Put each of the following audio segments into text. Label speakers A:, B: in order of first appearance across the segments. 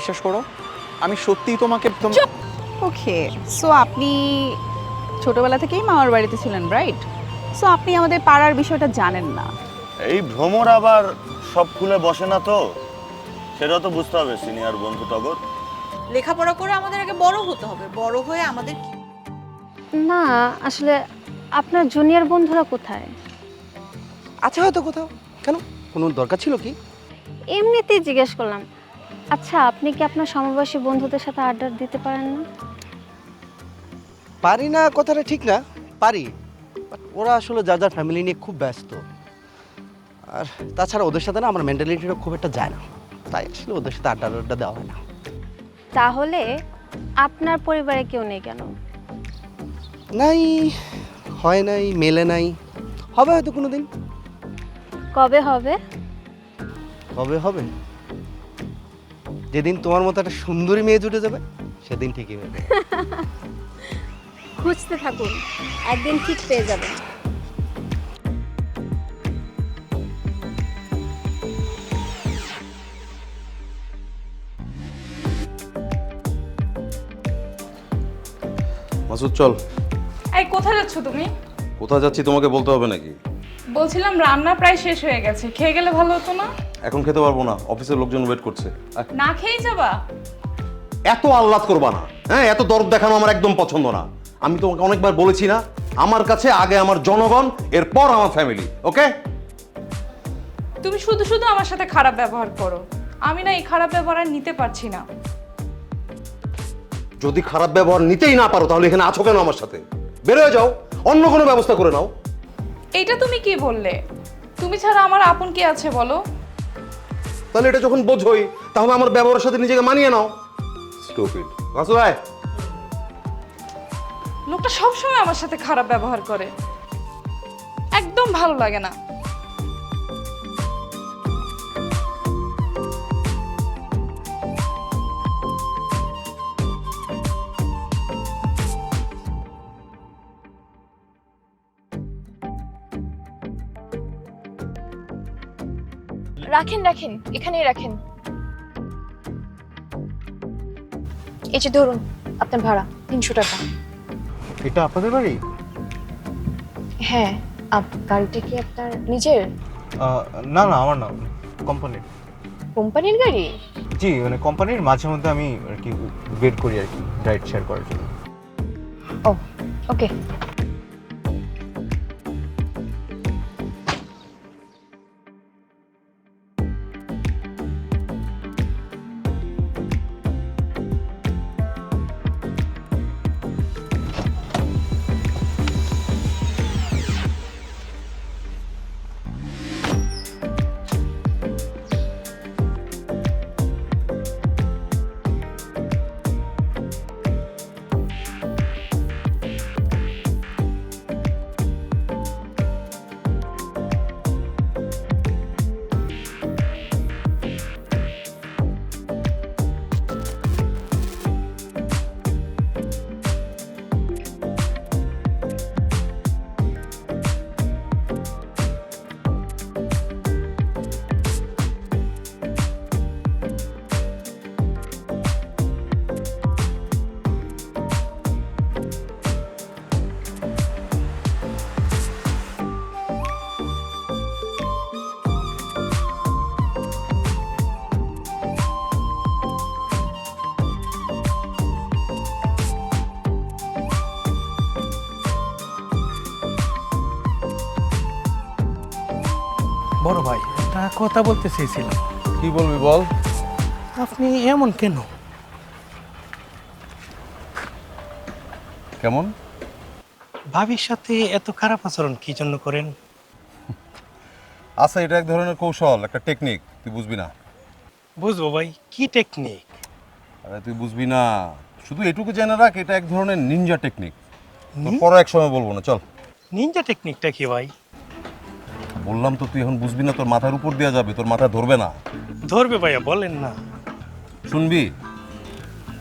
A: বিশ্বাস করো আমি সত্যিই তোমাকে তোম-
B: ওকে সো আপনি ছোটবেলা থেকেই মামার বাড়িতে ছিলেন রাইট সো আপনি আমাদের পাড়ার বিষয়টা জানেন না।
C: এই ভ্রমর আবার সব খুলে বসে না তো? সেটা তো বুঝতে হবে সিনিয়র বন্ধু টগর।
D: লেখাপড়া করে আমাদের আগে বড় হতে হবে। বড় হয়ে আমাদের কি
E: না আসলে আপনার জুনিয়র বন্ধুরা কোথায়?
F: আছে হয়তো কোথাও। কেন? কোনো দরকার ছিল কি?
E: এমনিতেই জিজ্ঞেস করলাম। আচ্ছা আপনি কি আপনার সমবয়সী বন্ধুদের সাথে আড্ডা দিতে পারেন না?
F: পারি না কথাটা ঠিক না। পারি। বাট ওরা আসলে যার যার ফ্যামিলি নিয়ে খুব ব্যস্ত। আর তাছাড়া ওদের সাথে না আমার মেন্টালিটিটা খুব একটা যায় না। তাই আসলে ওদের সাথে আড্ডা আড্ডা দেওয়া হয় না।
E: তাহলে আপনার পরিবারে কেউ নেই কেন?
F: নাই হয় নাই মেলে নাই। হবে হয়তো কোনো দিন
E: কবে হবে?
F: কবে হবে? যেদিন তোমার মতো একটা সুন্দরী মেয়ে জুটে যাবে সেদিন ঠিকই হবে।
E: খুঁজতে থাকুন একদিন ঠিক পেয়ে যাবেন
G: মাসুদ চল।
H: এই কোথায় যাচ্ছ তুমি?
G: কোথায় যাচ্ছি তোমাকে বলতে হবে নাকি?
H: বলছিলাম রান্না প্রায় শেষ হয়ে গেছে খেয়ে গেলে ভালো হতো না?
G: এখন খেতে পারব না অফিসের লোকজন ওয়েট করছে।
H: না খেয়ে যাবা?
G: এত আহ্লাদ করবা না হ্যাঁ? এত দরদ দেখানো আমার একদম পছন্দ না। আমি তোমাকে অনেকবার বলেছি না আমার কাছে আগে আমার জনগণ এরপর আমার ফ্যামিলি ওকে
H: তুমি শুধু শুধু আমার সাথে খারাপ ব্যবহার করো। আমি না এই খারাপ ব্যবহার আর নিতে পারছি না।
G: যদি খারাপ ব্যবহার নিতেই না পারো তাহলে এখানে আছো কেন আমার সাথে? বেরোয় যাও অন্য কোনো ব্যবস্থা করে নাও।
H: এইটা তুমি কি বললে? তুমি ছাড়া আমার আপন কে আছে বলো?
G: তাহলে এটা যখন বোঝোই তাহলে আমার ব্যবহারের সাথে নিজেকে মানিয়ে নাও। স্টুপিড ভাই।
H: লোকটা সবসময় আমার সাথে খারাপ ব্যবহার করে। একদম ভালো লাগে না।
I: রাখেন রাখেন এখানেই রাখেন। এই যে ধরুন আপনার ভাড়া তিনশো টাকা।
F: এটা আপনাদের বাড়ি?
I: হ্যাঁ আপ গাড়িটা কি আপনার নিজের?
J: না না আমার না কোম্পানির।
I: কোম্পানির গাড়ি?
J: জি মানে কোম্পানির মাঝে মধ্যে আমি আর কি বের করি আর কি রাইড শেয়ার করার জন্য।
I: ও ওকে।
K: বড় ভাই একটা কথা বলতে চেয়েছিলাম।
G: কি বলবি বল?
K: আপনি এমন কেন?
G: কেমন?
K: ভাবির সাথে এত খারাপ আচরণ কি জন্য করেন?
G: আচ্ছা এটা এক ধরনের কৌশল একটা টেকনিক তুই বুঝবি না।
K: বুঝব ভাই কি টেকনিক
G: আরে তুই বুঝবি না শুধু এটুকু জেনে রাখ এটা এক ধরনের নিনজা টেকনিক পরে এক সময় বলব না চল।
K: নিনজা টেকনিকটা কি ভাই?
G: বললাম তো তুই এখন বুঝবি না তোর মাথার উপর দেওয়া যাবে তোর মাথা ধরবে না।
K: ধরবে ভাইয়া বলেন না।
G: শুনবি?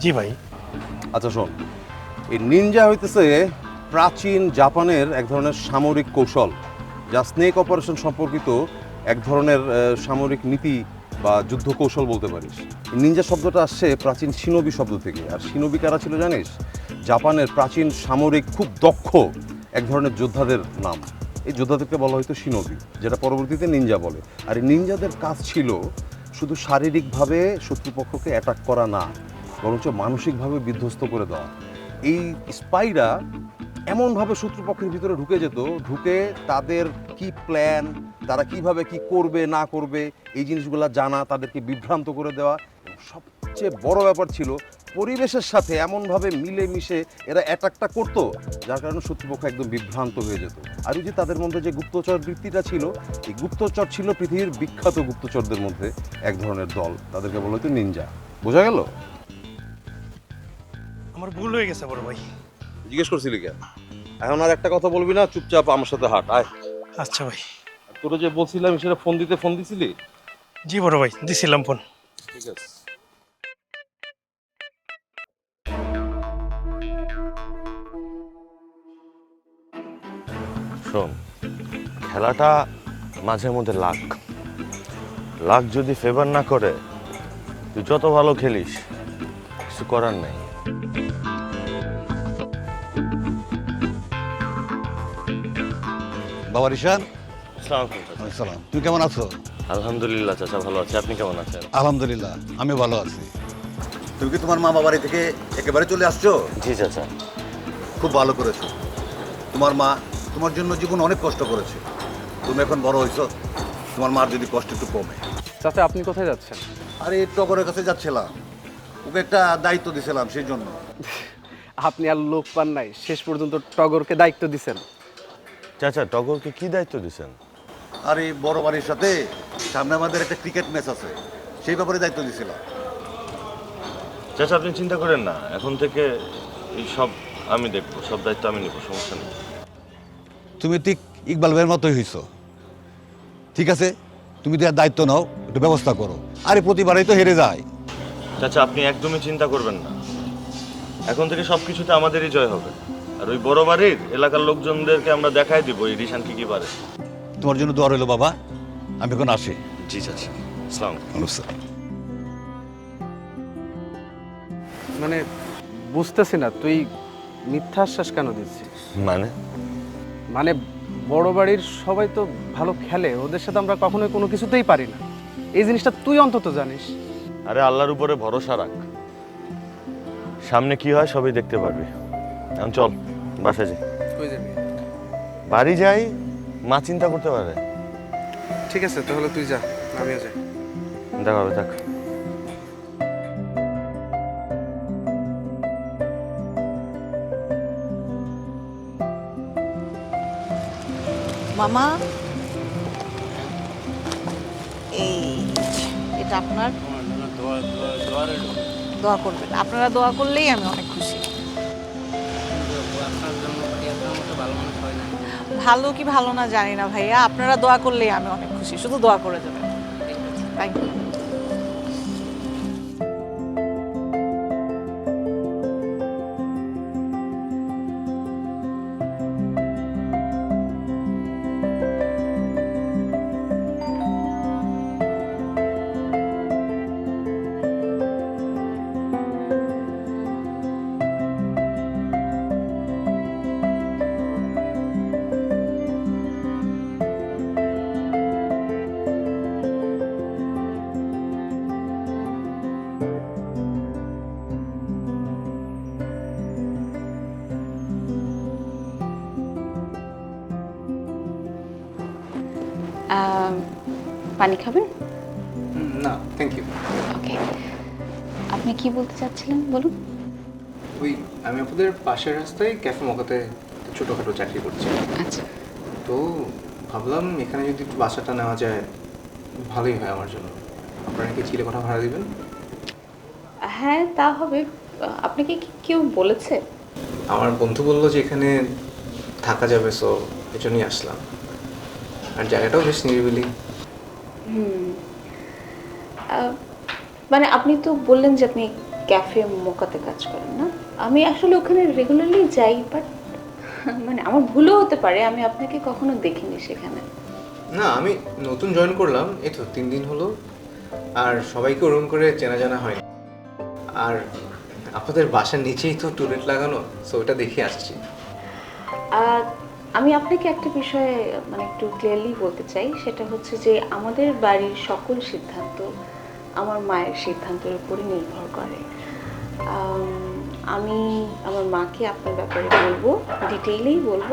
K: জি ভাই।
G: আচ্ছা শোন। এই নিনজা হইতেছে প্রাচীন জাপানের এক ধরনের সামরিক কৌশল যা স্নেক অপারেশন সম্পর্কিত এক ধরনের সামরিক নীতি বা যুদ্ধ কৌশল বলতে পারিস। নিনজা শব্দটা আসছে প্রাচীন সিনোবি শব্দ থেকে। আর সিনোবি কারা ছিল জানিস? জাপানের প্রাচীন সামরিক খুব দক্ষ এক ধরনের যোদ্ধাদের নাম। এই যোদ্ধাদেরকে বলা হয়তো সিনোবি যেটা পরবর্তীতে নিনজা বলে। আর এই নিনজাদের কাজ ছিল শুধু শারীরিকভাবে শত্রুপক্ষকে অ্যাটাক করা না, বরঞ্চ মানসিকভাবে বিধ্বস্ত করে দেওয়া। এই স্পাইরা এমনভাবে শত্রুপক্ষের ভিতরে ঢুকে যেত, ঢুকে তাদের কি প্ল্যান তারা কীভাবে কি করবে, না করবে, এই জিনিসগুলো জানা, তাদেরকে বিভ্রান্ত করে দেওয়া। সবচেয়ে বড় ব্যাপার ছিল পরিবেশের সাথে এমনভাবে মিলে মিশে এরা অ্যাটাকটা করতো যার কারণে শত্রুপক্ষ একদম বিভ্রান্ত হয়ে যেত। আর যে তাদের মধ্যে যে গুপ্তচর বৃত্তিটা ছিল এই গুপ্তচর ছিল পৃথিবীর বিখ্যাত গুপ্তচরদের মধ্যে এক ধরনের দল। তাদেরকে বলা হতো নিনজা বোঝা গেল?
K: আমার ভুল হয়ে গেছে বড় ভাই।
G: জিজ্ঞেস করছিলি কেন? এখন আর একটা কথা বলবি না চুপচাপ আমার সাথে হাট আয়।
K: আচ্ছা ভাই।
G: তোরা যে বলছিলাম সেটা ফোন দিতে ফোন দিছিলি?
K: জি বড় ভাই দিছিলাম ফোন
G: ঠিক আছে।
C: শোন খেলাটা মাঝে মধ্যে লাক লাক যদি ফেভার না করে তুই যত ভালো খেলিস কিছু করার নেই।
F: বাবা
C: আসসালামু
F: সালাম তুমি কেমন আছো?
C: আলহামদুলিল্লাহ চাচা ভালো আছে। আপনি কেমন আছেন?
F: আলহামদুলিল্লাহ আমি ভালো আছি।
L: তুমি কি তোমার মামা বাড়ি থেকে একেবারে চলে আসছো?
C: জি চাচা।
L: খুব ভালো করেছ। তোমার মা তোমার জন্য জীবন অনেক কষ্ট করেছে। তুমি এখন বড় হয়েছো তোমার মার যদি কষ্ট একটু কমে।
A: চাচা আপনি কোথায় যাচ্ছেন?
L: আরে টগরের কাছে যাচ্ছিলাম। ওকে একটা দায়িত্ব দিছিলাম সেই জন্য
A: আপনি আর লোক পান নাই শেষ পর্যন্ত টগরকে দায়িত্ব দিছেন।
C: চাচা টগরকে কি দায়িত্ব দিছেন?
L: আর এই বড় বাড়ির সাথে সামনে আমাদের একটা ক্রিকেট ম্যাচ আছে সেই ব্যাপারে দায়িত্ব দিছিলাম।
C: চাচা আপনি চিন্তা করেন না এখন থেকে এই সব আমি দেখব সব দায়িত্ব আমি নেব সমস্যা নেই।
L: তুমি ঠিক ইকবাল ভাইয়ের মতোই হইছো। ঠিক আছে? তুমি তো দায়িত্ব নাও একটু ব্যবস্থা করো। আরে প্রতিবারই তো হেরে যায়।
C: চাচা আপনি একদমই চিন্তা করবেন না। এখন থেকে সব কিছুতে আমাদেরই জয় হবে। আর ওই বড় বাড়ির এলাকার লোকজনদেরকে আমরা দেখাই দিব এই রিশান কি কি পারে।
L: তোমার জন্য দোয়া রইল বাবা। আমি এখন আসি।
C: জি চাচা। আসসালাম।
A: মানে বুঝতেছি না তুই মিথ্যা আশ্বাস কেন দিচ্ছিস?
C: মানে?
A: মানে বড় বাড়ির সবাই তো ভালো খেলে ওদের সাথে আমরা কখনোই কোনো কিছুতেই পারি না। এই জিনিসটা তুই অন্তত জানিস।
C: আরে আল্লাহর উপরে ভরসা রাখ। সামনে কি হয় সবই দেখতে পারবি। এখন চল বাসায় যাই। বাড়ি যাই মা চিন্তা করতে পারে।
A: ঠিক আছে তাহলে তুই যা আমিও যাই।
C: দেখা হবে দেখ
D: মামা। এই, এটা আপনার? দোয়া করবেন। আপনারা দোয়া করলেই আমি অনেক খুশি। ভালো কি ভালো না জানি না ভাইয়া। আপনারা দোয়া করলেই আমি অনেক খুশি। শুধু দোয়া করে দেবেন থ্যাংক ইউ
B: পানি খাবেন?
A: না থ্যাংক ইউ
B: ওকে আপনি কি বলতে চাচ্ছিলেন? বলুন।
A: ওই আমি আপনাদের পাশের রাস্তায় ক্যাফে মকাতে
J: ছোটোখাটো চাকরি করছি।
M: আচ্ছা।
J: তো ভাবলাম এখানে যদি একটু বাসাটা নেওয়া যায় ভালোই হয় আমার জন্য। আপনারা কি চিলে কোঠা ভাড়া দিবেন?
M: হ্যাঁ তা হবে। আপনাকে কি কেউ বলেছে?
J: আমার বন্ধু বলল যে এখানে থাকা যাবে সো এজন্যই আসলাম। আর জায়গাটাও বেশ নিরিবিলি।
M: মানে আপনি তো বললেন যে আপনি ক্যাফে মোকাতে কাজ করেন না? আমি আসলে ওখানে রেগুলারলি যাই বাট মানে আমার ভুলও হতে পারে আমি আপনাকে কখনো দেখিনি সেখানে।
J: না আমি নতুন জয়েন করলাম এই তো তিন দিন হলো আর সবাইকে ওরকম করে চেনা জানা হয়নি। আর আপনাদের বাসার নিচেই তো টুলেট লাগানো সো ওটা দেখে আসছি।
M: আমি আপনাকে একটা বিষয়ে মানে একটু ক্লিয়ারলি বলতে চাই। সেটা হচ্ছে যে, আমাদের বাড়ির সকল সিদ্ধান্ত আমার মায়ের সিদ্ধান্তের উপরই নির্ভর করে। আমি আমার মাকে আপনার ব্যাপারে বলব ডিটেইলেই বলব।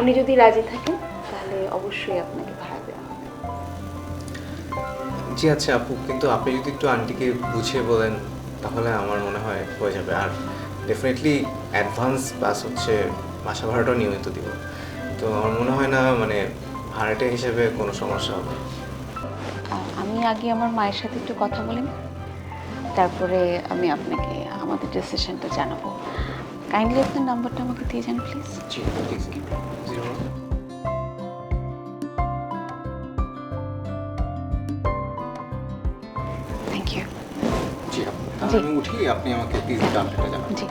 M: উনি যদি রাজি থাকেন, তাহলে অবশ্যই আপনাকে ভাড়া দেওয়া হবে।
J: জি আচ্ছা আপু, কিন্তু আপনি যদি একটু আন্টিকে বুঝিয়ে বলেন, তাহলে আমার মনে হয় হয়ে যাবে। আর ডেফিনেটলি অ্যাডভান্স প্লাস হচ্ছে বাসা ভাড়াটাও নিয়মিত দিব। তো আমার মনে হয় না মানে ভাড়াটা হিসেবে কোনো সমস্যা হবে।
M: আমি আগে আমার মায়ের সাথে একটু কথা বলি তারপরে আমি আপনাকে আমাদের ডিসিশনটা জানাব। কাইন্ডলি আপনার নাম্বারটা আমাকে দিয়ে যান প্লিজ
J: জি প্লিজ জিরো
M: থ্যাংক ইউ
J: জি আমি উঠি আপনি আমাকে প্লিজ আপডেটটা জানান।
M: জি।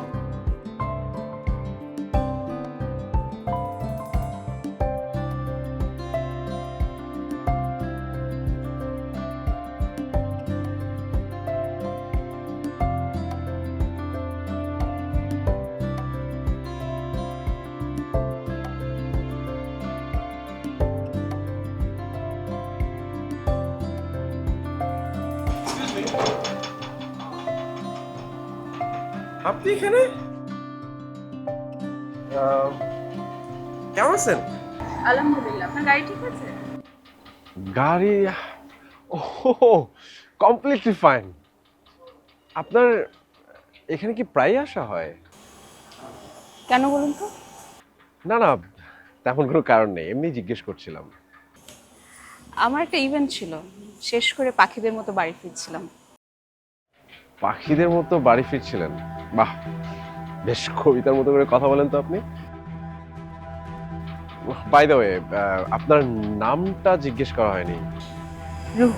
N: আপনি এখানে? কেমন আছেন?
M: আলহামদুলিল্লাহ আপনার গাড়ি ঠিক আছে?
N: গাড়ি ও কমপ্লিটলি ফাইন আপনার এখানে কি প্রায় আসা হয়?
M: কেন বলুন তো?
N: না না তেমন কোনো কারণ নেই এমনি জিজ্ঞেস করছিলাম।
M: আমার একটা ইভেন্ট ছিল শেষ করে পাখিদের মতো বাড়ি ফিরছিলাম।
N: পাখিদের মতো বাড়ি ফিরছিলেন? বাহ বেশ কবিতার মতো করে কথা বলেন তো আপনি। বাই দ্য ওয়ে আপনার নামটা জিজ্ঞেস করা হয়নি।
M: রুহ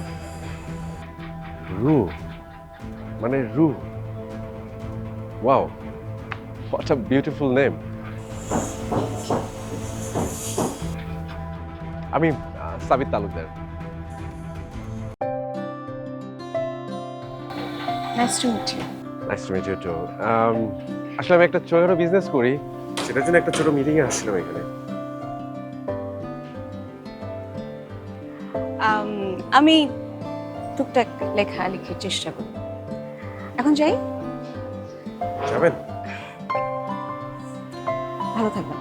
N: রু? মানে রু? Wow what a beautiful name আমি Sabit Talukdar.
M: Nice to meet you
N: nice to meet you too আসলে আমি একটা ছোট বিজনেস করি। সেটার জন্য একটা ছোট মিটিং এ আসছিলাম এখানে।
M: আমি টুকটাক লেখা লিখে চেষ্টা করি। এখন যাই?
N: যাবেন।
M: ভালো থাকবেন।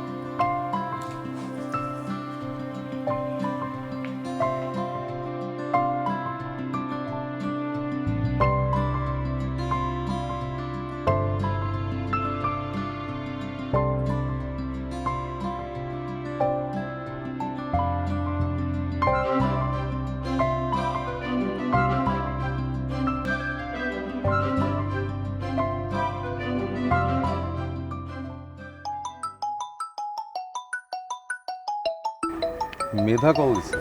G: মেধা কল দিছে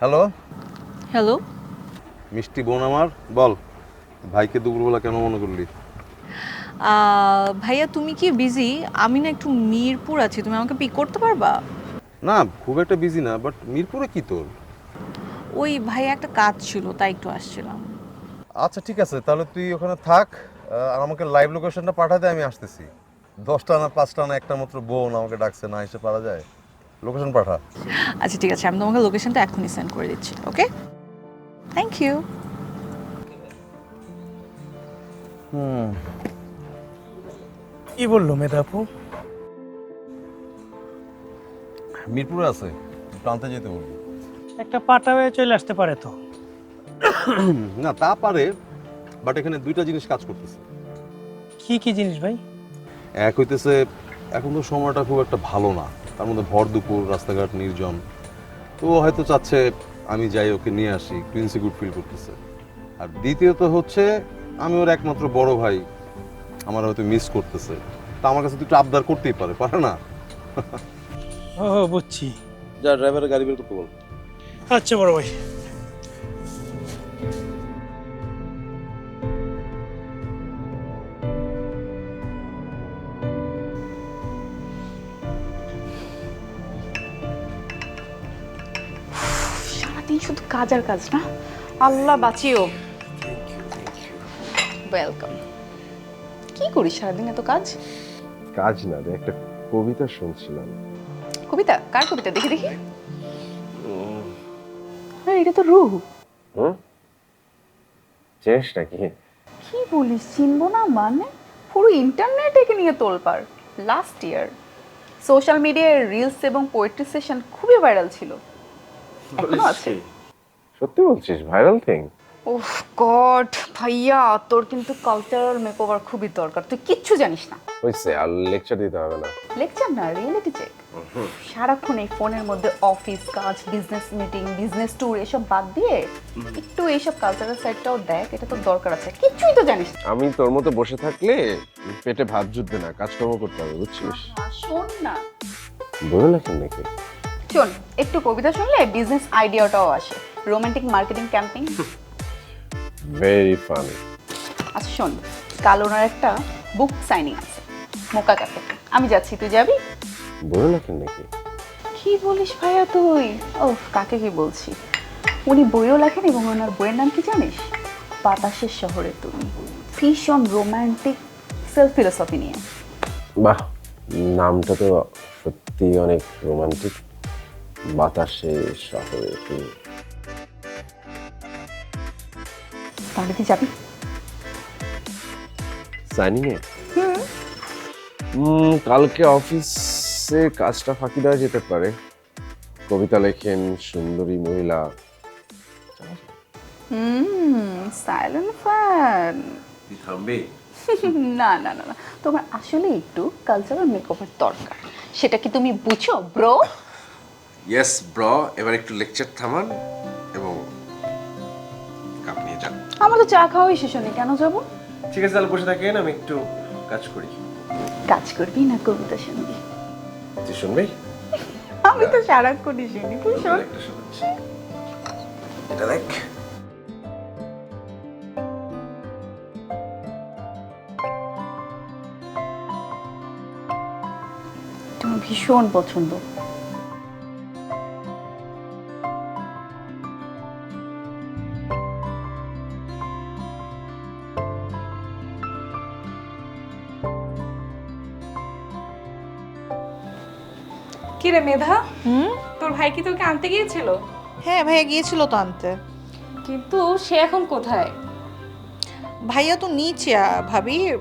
G: হ্যালো?
D: হ্যালো?
G: মিষ্টি বোন আমার বল ভাইকে দুপুরবেলা কেন মনে করলি?
D: ভাইয়া তুমি কি বিজি আমি না একটু মিরপুর আছি তুমি আমাকে পিক করতে পারবা?
G: না খুব একটা বিজি না বাট মিরপুরে কি তোর?
D: ওই ভাইয়া একটা কাজ ছিল তাই একটু আসছিলাম।
G: আচ্ছা ঠিক আছে তাহলে তুই ওখানে থাক আর আমাকে লাইভ লোকেশনটা পাঠাতে আমি আসতেছি। দশটা না পাঁচটা না একটা মাত্র বোন আমাকে ডাকছে না এসে পারা যায়? লোকেশন পাঠা।
D: আচ্ছা ঠিক আছে আমি তোমাকে লোকেশনটা এখনই সেন্ড করে দিচ্ছি ওকে থ্যাংক ইউ
G: হুম।
K: কি বলল মেধা আপু?
G: মিরপুরে আছে প্রান্তে যেতে বলবি।
K: একটা পাটা হয়ে চলে আসতে পারে তো।
G: না তা পারে বাট এখানে দুইটা জিনিস কাজ করতেছে।
K: কি কি জিনিস ভাই?
G: এক হইতেছে এখন তো সময়টা খুব একটা ভালো না। তার মধ্যে ভর দুপুর রাস্তাঘাট নির্জন। তো ও হয়তো চাচ্ছে আমি যাই ওকে নিয়ে আসি। প্রিন্সি গুড ফিল করতেছে। আর দ্বিতীয়ত হচ্ছে আমি ওর একমাত্র বড় ভাই। আমার হয়তো মিস করতেছে। তা আমার কাছে দুটো একটু আবদার করতেই পারে পারে না?
K: ও বুঝছি।
G: যা ড্রাইভারের গাড়ি বের করতে বল।
K: আচ্ছা বড় ভাই।
B: শুধু কাজ আর কাজ না আল্লাহ বাঁচিও। ওয়েলকাম কি করিস সারাদিন এত কাজ?
N: কাজ না রে একটা কবিতা শুনছিলাম।
B: কবিতা? কার কবিতা? দেখি দেখি। আরে এটা তো রুহ।
N: হুম? চেস নাকি?
B: কি বলিস চিনবো না মানে? পুরো ইন্টারনেট একে নিয়ে তোলপার লাস্ট ইয়ার সোশ্যাল মিডিয়ায় রিলস এবং পোয়েট্রি সেশন খুবই ভাইরাল ছিল। এখনও আছে।
N: সত্যি বলছিস ভাইরাল থিং
B: ওহ গড ভাইয়া তোর কিন্তু কালচারাল মেকওভার খুবই দরকার। তুই কিচ্ছু জানিস না।
N: হয়েছে আর লেকচার দিতে হবে না।
B: লেকচার না রিয়েলিটি চেক সারাক্ষণ এই ফোনের মধ্যে অফিস কাজ বিজনেস মিটিং বিজনেস ট্যুর এসব বাদ দিয়ে একটু এইসব কালচারাল সাইডটাও দেখ এটা তো দরকার আছে। কিচ্ছুই তো জানিস না।
N: আমি তোর মতো বসে থাকলে পেটে ভাত জুটবে না কাজকর্ম করতে হবে বুঝছিস?
B: শোন না।
N: বলে লেখেন নাকি?
B: শোন একটু কবিতা শুনলে বিজনেস আইডিয়াটাও আসে। Romantic marketing campaign
N: very funny
B: আচ্ছা শোন কাল ওনার একটা বুক সাইনিং আছে মোকা ক্যাফে আমি যাচ্ছি তুই যাবি?
N: বলে লেখেন নাকি?
B: কি বলিস ভাইয়া তুই? ও কাকে কি বলছি? উনি বইও লেখেন এবং ওনার বইয়ের নাম কি জানিস? বাতাসের শহরে তুমি। ভীষণ রোমান্টিক সেলফ ফিলোসফি নিয়ে।
N: বাহ নামটা তো সত্যি অনেক রোমান্টিক বাতাসের শহরে তুমি।
B: তাহলে তুই যাবি?
N: সাইনিং এ? হুম, কালকে অফিসে কাজটা ফাঁকি দেওয়া যেতে পারে। কবিতা লেখেন সুন্দরী মহিলা।
B: হুম সাইলেন্ট ফ্যান
N: থামবে?
B: না না না না। তোমার আসলে একটু কালচারাল মেকওভার দরকার। সেটা কি তুমি বুঝো ব্রো
N: ইয়েস ব্র এবার একটু লেকচার থামান।
B: আমার তো চা খাওয়াই শেষ হয়নি। কেন যাব?
N: ঠিক আছে তাহলে বসে থাকেন আমি একটু কাজ করি।
B: কাজ করবি না কবিতা শুনবি?
N: তুই শুনবি?
B: আমি তো সারাক্ষণই শুনি তুই শোন।
N: এটা দেখ।
B: ভীষণ পছন্দ।
H: রে মেধা? হুম? তোর ভাই কি তোকে আনতে গিয়েছিল?
D: হ্যাঁ ভাইয়া গিয়েছিল তো আনতে।
H: কিন্তু সে এখন কোথায়?
D: ভাইয়া তো নিচে আ- ভাবি।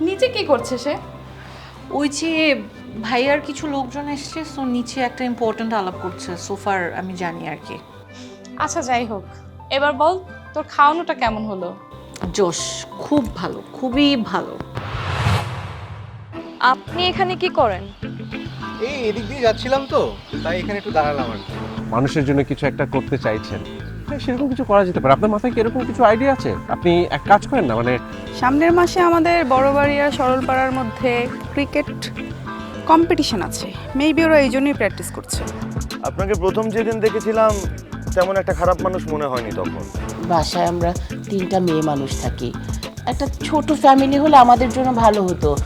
H: নিচে কি করছে সে?
D: ওই যে ভাইয়ার কিছু লোকজন এসছে সো নিচে একটা ইম্পর্ট্যান্ট আলাপ করছে। সোফার আমি জানি আর কি।
H: আচ্ছা যাই হোক। এবার বল তোর খাওয়ানোটা কেমন হলো?
D: জোশ খুব ভালো খুবই ভালো।
I: আপনি এখানে কি করেন?
F: এই এদিক দিয়ে যাচ্ছিলাম তো তাই এখানে একটু দাঁড়ালাম আর কি।
N: মানুষের জন্য কিছু একটা করতে চাইছেন। হ্যাঁ সেরকম কিছু করা যেতে পারে। আপনার মাথায় কি এরকম কিছু আইডিয়া আছে? আপনি এক কাজ করেন না মানে
O: সামনের মাসে আমাদের বড়বাড়িয়া সরলপাড়ার মধ্যে ক্রিকেট কম্পিটিশন আছে। মেবি ওরা এই জন্যই প্র্যাকটিস করছে।
C: আপনাকে প্রথম যেদিন দেখেছিলাম তেমন একটা খারাপ মানুষ মনে হয়নি তখন।
P: বাসায় আমরা তিনটা মেয়ে মানুষ থাকি। একটা ছোট ফ্যামিলি হলে আমাদের জন্য ভালো হতো।